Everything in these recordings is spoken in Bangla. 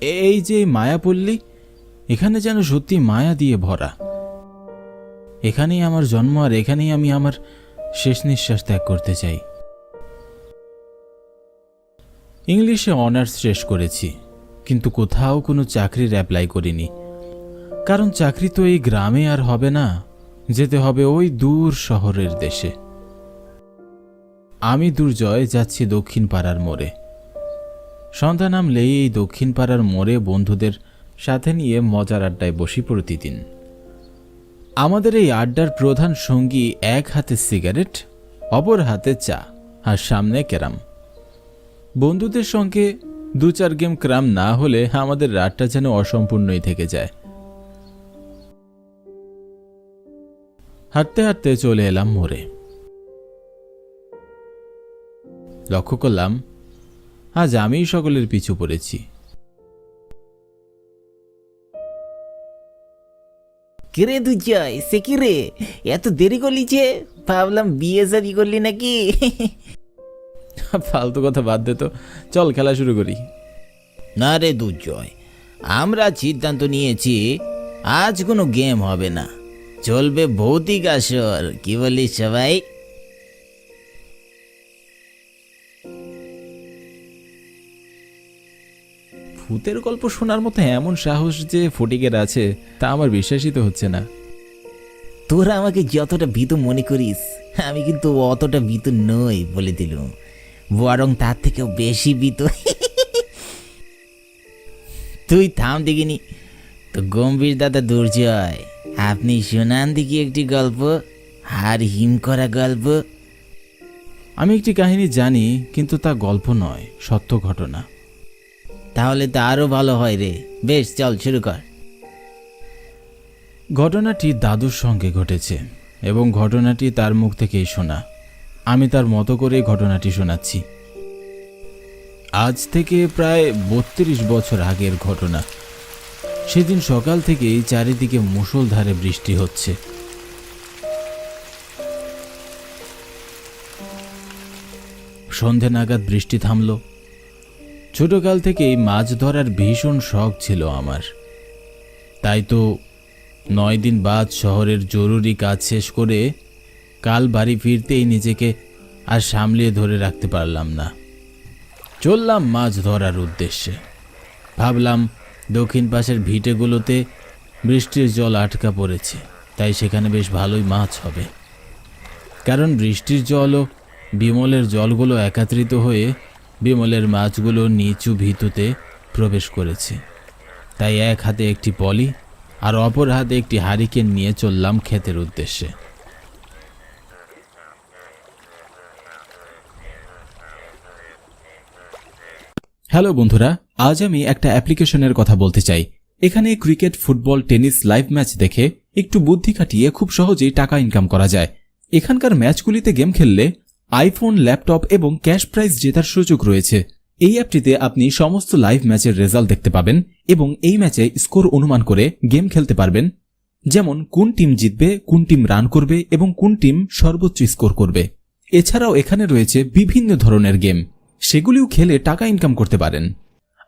এই যে মায়াপল্লী, এখানে যেন সত্যি মায়া দিয়ে ভরা। এখানেই আমার জন্ম আর এখানেই আমি আমার শেষ নিঃশ্বাস ত্যাগ করতে চাই। ইংলিশে অনার্স শেষ করেছি, কিন্তু কোথাও কোনো চাকরির অ্যাপ্লাই করিনি। কারণ চাকরি তো এই গ্রামে আর হবে না, যেতে হবে ওই দূর শহরের দেশে। আমি দুর্জয় যাচ্ছি দক্ষিণ পাড়ার মোড়ে। সন্ধ্যা নামলেই এই দক্ষিণ পাড়ার মোড়ে বন্ধুদের সাথে নিয়ে মজার আড্ডায় বসি প্রতিদিন। আমাদের এই আড্ডার প্রধান সঙ্গী এক হাতে সিগারেট, অপর হাতে চা আর সামনে ক্যারাম। বন্ধুদের সঙ্গে দু চার গেম ক্রাম না হলে আমাদের রাতটা যেন অসম্পূর্ণই থেকে যায়। হাঁটতে হাঁটতে চলে এলাম মোড়ে। লক্ষ্য করলাম আজ আমি সকলের পিছু পড়েছি। কিরে দুজয় সে কি রে এত দেরি করলি যে? ভাবলাম বিয়ে শাদি করলি নাকি? ফালতু কথা বাদ দে তো চল খেলা শুরু করি। না রে দুর্জয় আমরা সিদ্ধান্ত নিয়েছি আজ কোনো গেম হবে না। চলবে ভৌতিক আসর কি বলিস সবাই? ভূতের গল্প শোনার মতো এমন সাহস যে ফটিকের আছে তা আমার বিশ্বাসই তো হচ্ছে না। তোরা আমাকে যতটা ভীত মনে করিস আমি কিন্তু অতটা ভীত নই বলে দিলুম বরং তার থেকেও বেশি ভীত। তুই থাম দেখিনি তো গম্ভীর দাদা দুর্জয় আপনি শোনান দেখি একটি গল্প আর হিম করা গল্প। আমি একটি কাহিনী জানি কিন্তু তা গল্প নয় সত্য ঘটনা। তাহলে তো আরও ভালো হয় রে। বেশ, চল শুরু কর। ঘটনাটি দাদুর সঙ্গে ঘটেছে এবং ঘটনাটি তার মুখ থেকেই শোনা। আমি তার মতো করে ঘটনাটি শোনাচ্ছি। আজ থেকে প্রায় বত্রিশ বছর আগের ঘটনা। সেদিন সকাল থেকেই চারিদিকে মুষলধারে বৃষ্টি হচ্ছে। সন্ধে নাগাদ বৃষ্টি থামল। ছোটকাল থেকেই মাছ ধরার ভীষণ শখ ছিল আমার। তাই তো নয় দিন বাদ শহরের জরুরি কাজ শেষ করে কাল বাড়ি ফিরতেই নিজেকে আর সামলিয়ে ধরে রাখতে পারলাম না। চললাম মাছ ধরার উদ্দেশ্যে। ভাবলাম দক্ষিণ পাশের ভিটেগুলোতে বৃষ্টির জল আটকা পড়েছে, তাই সেখানে বেশ ভালোই মাছ হবে। কারণ বৃষ্টির জল ও বিমলের জলগুলো একাত্রিত হয়ে বিমলের মাছগুলো নিচু ভিতুতে প্রবেশ করেছে। তাই এক হাতে একটি পলি আর অপর হাতে একটি হারিকেন নিয়ে চললাম ক্ষেতের উদ্দেশ্যে। হ্যালো বন্ধুরা, আজ আমি একটা অ্যাপ্লিকেশনের কথা বলতে চাই। এখানে cricket, football, tennis, live match দেখে একটু বুদ্ধি খাটিয়ে খুব সহজেই টাকা ইনকাম করা যায়। এখানকার ম্যাচগুলিতে গেম খেললে আইফোন ল্যাপটপ এবং ক্যাশ প্রাইজ জেতার সুযোগ রয়েছে। এই অ্যাপটিতে আপনি সমস্ত লাইভ ম্যাচের রেজাল্ট দেখতে পাবেন এবং এই ম্যাচে স্কোর অনুমান করে গেম খেলতে পারবেন। যেমন, কোন টিম জিতবে, কোন টিম রান করবে এবং কোন টিম সর্বোচ্চ স্কোর করবে। এছাড়াও এখানে রয়েছে বিভিন্ন ধরনের গেম সেগুলিও খেলে টাকা ইনকাম করতে পারেন।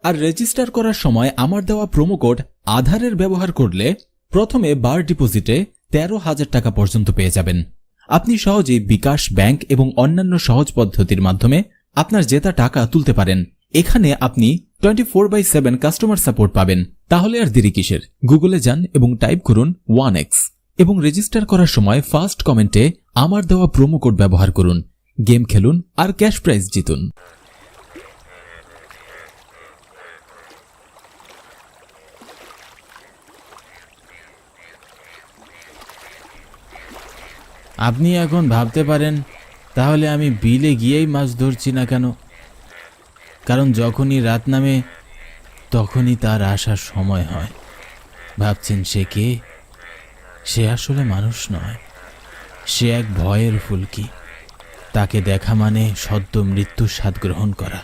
আর রেজিস্টার করার সময় আমার দেওয়া প্রোমো কোড আধারের ব্যবহার করলে প্রথমে বার ডিপোজিটে তেরো হাজার টাকা পর্যন্ত পেয়ে যাবেন। আপনি সহজে বিকাশ ব্যাংক এবং অন্যান্য সহজ পদ্ধতির মাধ্যমে আপনার জেতা টাকা তুলতে পারেন। এখানে আপনি twenty four by seven customer support পাবেন। তাহলে আর দেরি কিসের? গুগলে যান এবং টাইপ করুন ওয়ান এক্স এবং রেজিস্টার করার সময় ফার্স্ট কমেন্টে আমার দেওয়া প্রোমো কোড ব্যবহার করুন। গেম খেলুন আর ক্যাশ প্রাইজ জিতুন। আপনি এখন ভাবতে পারেন, তাহলে আমি বিলে গিয়েই মাছ ধরছি না কেন? কারণ যখনই রাত নামে, তখনই তার আসার সময় হয়। ভাবছেন সে কে? সে আসলে মানুষ নয়। সে এক ভয়ের ফুলকি। তাকে দেখা মানে সদ্য মৃত্যুর স্বাদ গ্রহণ করা।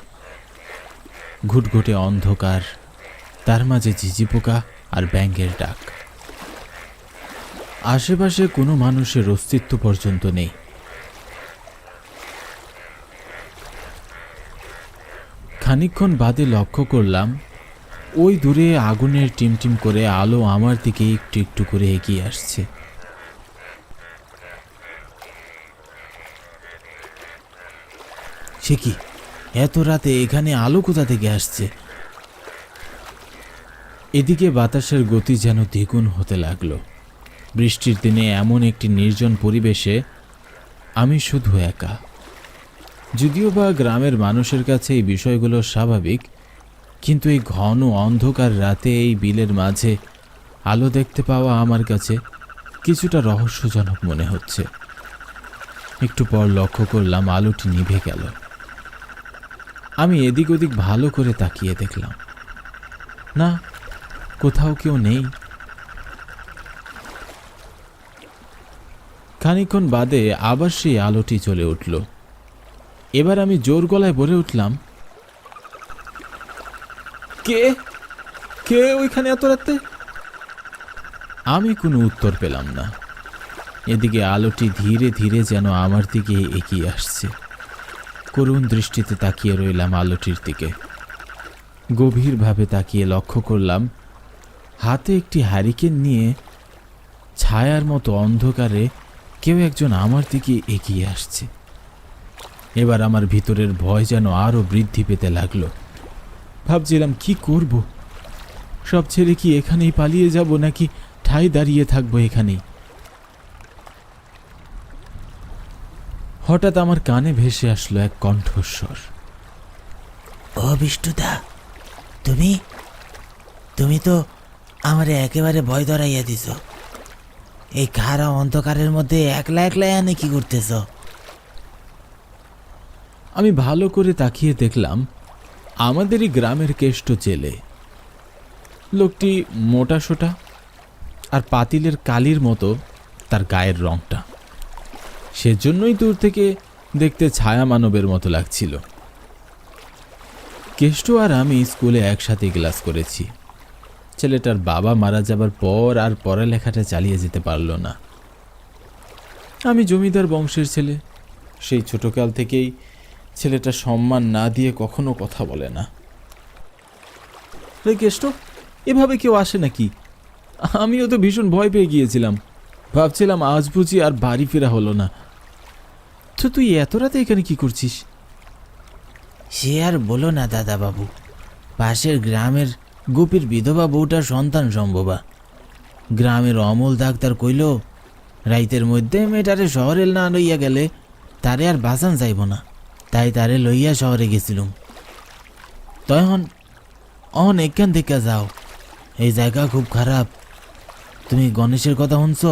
ঘুটঘুটে অন্ধকার, তার মাঝে ঝিঝি পোকা আর ব্যাঙ্গের ডাক। আশেপাশে কোনো মানুষের অস্তিত্ব পর্যন্ত নেই। খানিকক্ষণ বাদে লক্ষ্য করলাম, ওই দূরে আগুনের টিমটিম করে আলো আমার দিকে একটু একটু করে এগিয়ে আসছে। সে কি? এত রাতে এখানে আলো কোথা থেকে আসছে? এদিকে বাতাসের গতি যেন দ্বিগুণ হতে লাগল। বৃষ্টির দিনে এমন একটি নির্জন পরিবেশে আমি শুধু একা। যদিও বা গ্রামের মানুষের কাছে এই বিষয়গুলো স্বাভাবিক, কিন্তু এই ঘন অন্ধকার রাতে এই বিলের মাঝে আলো দেখতে পাওয়া আমার কাছে কিছুটা রহস্যজনক মনে হচ্ছে। একটু পর লক্ষ্য করলাম আলোটি নিভে গেল। আমি এদিক ওদিক ভালো করে তাকিয়ে দেখলাম। না, কোথাও কেউ নেই। খানিকক্ষণ বাদে আবার সেই আলোটি চলে উঠল। এবার আমি জোর গলায় বলে উঠলাম, কে? কে ওইখানে এত রাতে? আমি কোনো উত্তর পেলাম না। এদিকে আলোটি ধীরে ধীরে যেন আমার দিকে এগিয়ে আসছে। করুণ দৃষ্টিতে তাকিয়ে রইলাম আলোটির দিকে। গভীরভাবে তাকিয়ে লক্ষ্য করলাম, হাতে একটি হ্যারিকেন নিয়ে ছায়ার মতো অন্ধকারে কেউ একজন আমার দিকে এগিয়ে আসছে। এবার আমার ভিতরের ভয় যেন আরও বৃদ্ধি পেতে লাগল। ভাবছিলাম, কি করব? সব ছেড়ে কি এখানেই পালিয়ে যাব নাকি ঠাই দাঁড়িয়ে থাকব এখানেই? হঠাৎ আমার কানে ভেসে আসলো এক কণ্ঠস্বর। ও তুমি? তুমি তো আমারে একেবারে ভয় ধরাইয়া দিছ। এই খারা অন্ধকারের মধ্যে একলা একলা এনে কি করতেছ? আমি ভালো করে তাকিয়ে দেখলাম আমাদেরই গ্রামের কেষ্ট জেলে। লোকটি মোটাসোটা আর পাতিলের কালির মতো তার গায়ের রংটা। সেজন্যই দূর থেকে দেখতে ছায়া মানবের মতো লাগছিল। কেষ্ট আর আমি স্কুলে একসাথে ক্লাস করেছি। ছেলেটার বাবা মারা যাবার পর আর পড়ালেখাটা চালিয়ে যেতে পারল না। আমি জমিদার বংশের ছেলে। সেই ছোটকাল থেকেই ছেলেটা সম্মান না দিয়ে কখনো কথা বলে না। রে কেষ্ট, এভাবে কেউ আসে নাকি? আমিও তো ভীষণ ভয় পেয়ে গিয়েছিলাম। ভাবছিলাম আজ বুঝি আর বাড়ি ফেরা হলো না। তো তুই এত রাতে এখানে কি করছিস? সে আর বলো না দাদা বাবু পাশের গ্রামের গোপীর বিধবা বউটার সন্তান সম্ভবা। গ্রামের অমল ডাক্তার কইল রাইতের মধ্যে মেয়েটারে শহরে না লইয়া গেলে তারে আর বাঁচান যাইব না তাই তারে লইয়া শহরে গেছিলুম। তখন অন এখান থেকে যাও এই জায়গা খুব খারাপ। তুমি গণেশের কথা শুনছ?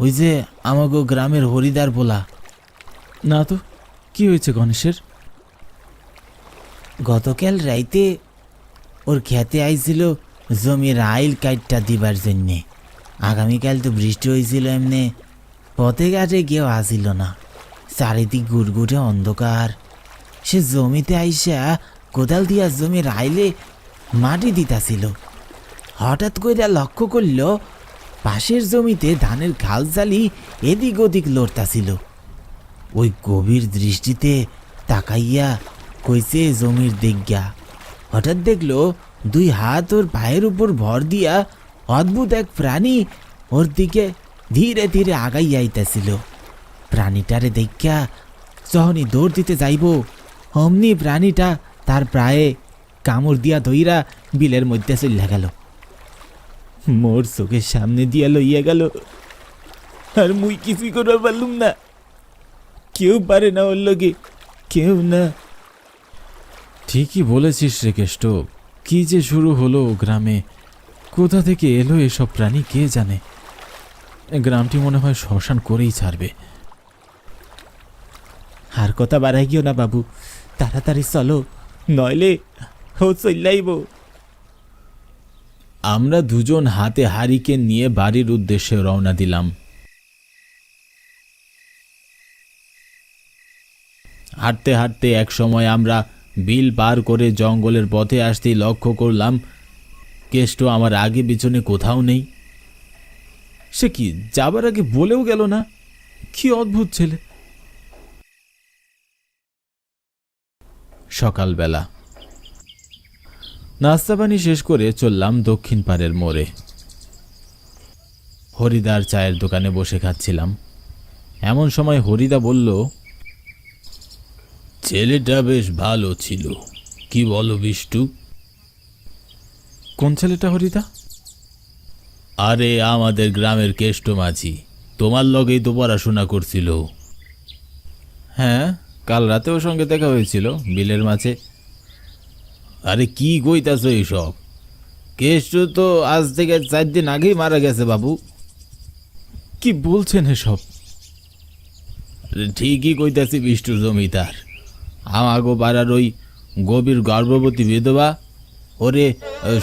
ওই যে আমাকে গ্রামের হরিদার পোলা। না তো কি হয়েছে গণেশের? গতকাল রাইতে ওর খেতে আইছিল জমির আইল কাইটটা দিবার জন্যে। আগামীকাল তো বৃষ্টি হয়েছিল এমনি। পথে ঘাটে কেউ আসিল না। চারিদিক গুড়গুড়ে অন্ধকার। সে জমিতে আইসা কোদাল দিয়া জমির আইলে মাটি দিতাছিল। হঠাৎ কইরা লক্ষ্য করল, পাশের জমিতে ধানের খাল জালি এদিক ওদিক লড়তাছিল। ওই গভীর দৃষ্টিতে তাকাইয়া কইছে জমির দিজ্ঞা হঠাৎ দেখল দুই হাত ওর পায়ের উপর ভর দিয়া অদ্ভুত এক প্রাণী ওর দিকে ধীরে ধীরে আগাই আইতাছিল। প্রাণীটারে দেখিয়া যখনই দৌড় দিতে যাইব, অমনি প্রাণীটা তার প্রায়ে কামড় দিয়া ধইরা বিলের মধ্যে চলিয়া গেল। মোর চোখের সামনে দিয়া লইয়া গেল। আর মুই কিছুই করবার পারলুম না। কেউ পারে না ওর লগে, কেউ না। ঠিকই বলেছিস রে কেষ্ট। কি যে শুরু হলো গ্রামে? কোথা থেকে এলো এসব প্রাণী কে জানে? গ্রামটি মনে হয় শ্মশান করেই ছাড়বে। আর কথা বাড়াই গিও না বাবু তাড়াতাড়ি চলো নইলে ও চল্লাইব আমরা দুজন হাতে হারিকে নিয়ে বাড়ির উদ্দেশ্যে রওনা দিলাম। হাঁটতে হাঁটতে এক সময় আমরা বিল পার করে জঙ্গলের পথে আসতেই লক্ষ্য করলাম, কেষ্ট আমার আগে পিছনে কোথাও নেই। সে কি যাবার আগে বলেও গেল না? কি অদ্ভুত ছেলে। সকালবেলা। নাস্তা পানি শেষ করে চললাম দক্ষিণ পাড়ের মোড়ে। হরিদার চায়ের দোকানে বসে খাচ্ছিলাম। এমন সময় হরিদা বলল ছেলেটা বেশ ভালো ছিল। কি বলো বিষ্টু? কোন ছেলেটা হরিদা? আরে আমাদের গ্রামের কেষ্ট মাঝি তোমার লগেই তো পড়াশোনা করছিল। হ্যাঁ কাল রাতে ওর সঙ্গে দেখা হয়েছিল বিলের মাঝে। আরে কি কইতাছ এইসব? কেষ্ট তো আজ থেকে চার দিন আগেই মারা গেছে বাবু। কি বলছেন এসব? ঠিকই কইতাছি বিষ্টুর জমিদার। আমাগো পাড়ার ওই গভীর গর্ভবতী বিধবা ওরে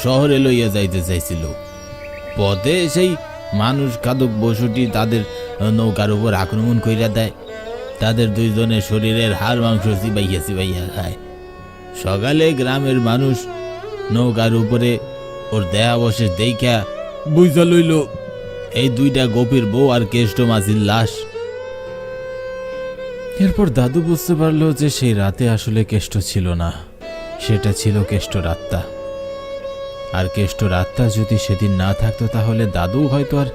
শহরে লইয়া যাইতে চাইছিল। পথে সেই মানুষ কাদক বসুটি তাদের নৌকার উপর আক্রমণ কইরা দেয়। তাদের দুইজনের শরীরের হাড় মাংস চিবাইয়া চিবাইয়া খায়। সকালে গ্রামের মানুষ নৌকার উপরে ওর দেহাবশেষ দেইখা বুঝা লইল, এই দুইটা গোপীর বউ আর কেষ্ট মাঝির লাশ। এরপর দাদু বুঝতে পারল যে সেই রাতে আসলে কেষ্ট ছিল না। সেটা ছিল কেষ্টর আত্মা। আর কেষ্টর আত্মা যদি সেদিন না থাকতো তাহলে দাদু হয়তো আর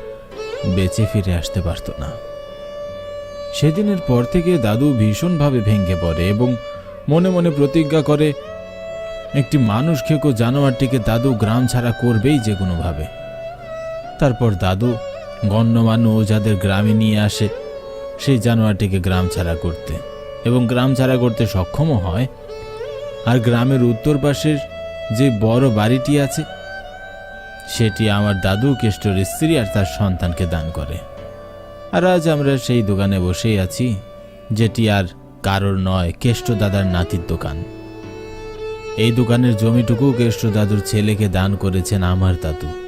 বেঁচে ফিরে আসতে পারতো না। সেদিনের পর থেকে দাদু ভীষণভাবে ভেঙে পড়ে এবং মনে মনে প্রতিজ্ঞা করে, একটি মানুষ খেকো জানোয়ারটিকে দাদু গ্রাম ছাড়া করবেই যে কোনোভাবে। তারপর দাদু গণ্যমান্য যাদের গ্রামে নিয়ে আসে। সেই জানোয়ারটিকে গ্রাম ছাড়া করতে। এবং গ্রাম ছাড়া করতে সক্ষমও হয়। আর গ্রামের উত্তর পাশের যে বড় বাড়িটি আছে, সেটি আমার দাদু কেষ্টর স্ত্রী আর তার সন্তানকে দান করে। আর আজ আমরা সেই দোকানে বসেই আছি, যেটি আর কারোর নয়, কেষ্ট দাদার নাতির দোকান। এই দোকানের জমিটুকু কেষ্ট দাদুর ছেলেকে দান করেছেন আমার দাদু।